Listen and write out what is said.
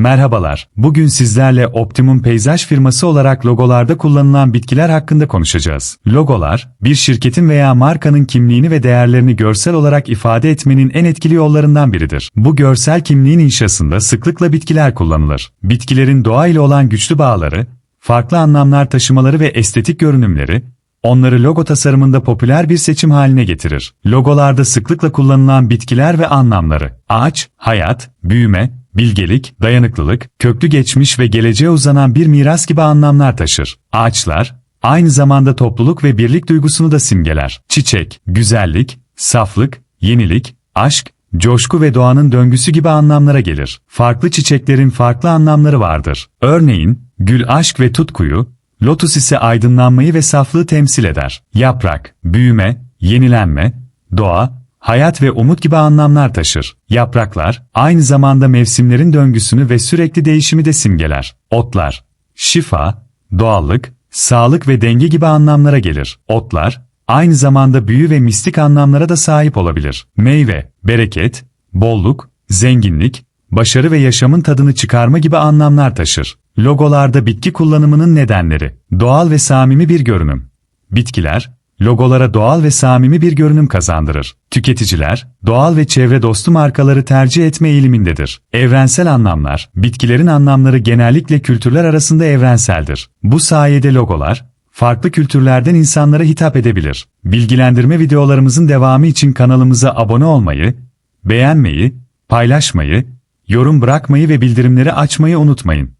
Merhabalar, bugün sizlerle Optimum Peyzaj firması olarak logolarda kullanılan bitkiler hakkında konuşacağız. Logolar, bir şirketin veya markanın kimliğini ve değerlerini görsel olarak ifade etmenin en etkili yollarından biridir. Bu görsel kimliğin inşasında sıklıkla bitkiler kullanılır. Bitkilerin doğa ile olan güçlü bağları, farklı anlamlar taşımaları ve estetik görünümleri, onları logo tasarımında popüler bir seçim haline getirir. Logolarda sıklıkla kullanılan bitkiler ve anlamları, ağaç, hayat, büyüme, bilgelik, dayanıklılık, köklü geçmiş ve geleceğe uzanan bir miras gibi anlamlar taşır. Ağaçlar, aynı zamanda topluluk ve birlik duygusunu da simgeler. Çiçek, güzellik, saflık, yenilik, aşk, coşku ve doğanın döngüsü gibi anlamlara gelir. Farklı çiçeklerin farklı anlamları vardır. Örneğin, gül aşk ve tutkuyu, lotus ise aydınlanmayı ve saflığı temsil eder. Yaprak, büyüme, yenilenme, doğa, hayat ve umut gibi anlamlar taşır. Yapraklar, aynı zamanda mevsimlerin döngüsünü ve sürekli değişimi de simgeler. Otlar, şifa, doğallık, sağlık ve denge gibi anlamlara gelir. Otlar, aynı zamanda büyü ve mistik anlamlara da sahip olabilir. Meyve, bereket, bolluk, zenginlik, başarı ve yaşamın tadını çıkarma gibi anlamlar taşır. Logolarda bitki kullanımının nedenleri, doğal ve samimi bir görünüm. Bitkiler, logolara doğal ve samimi bir görünüm kazandırır. Tüketiciler, doğal ve çevre dostu markaları tercih etme eğilimindedir. Evrensel anlamlar, bitkilerin anlamları genellikle kültürler arasında evrenseldir. Bu sayede logolar, farklı kültürlerden insanlara hitap edebilir. Bilgilendirme videolarımızın devamı için kanalımıza abone olmayı, beğenmeyi, paylaşmayı, yorum bırakmayı ve bildirimleri açmayı unutmayın.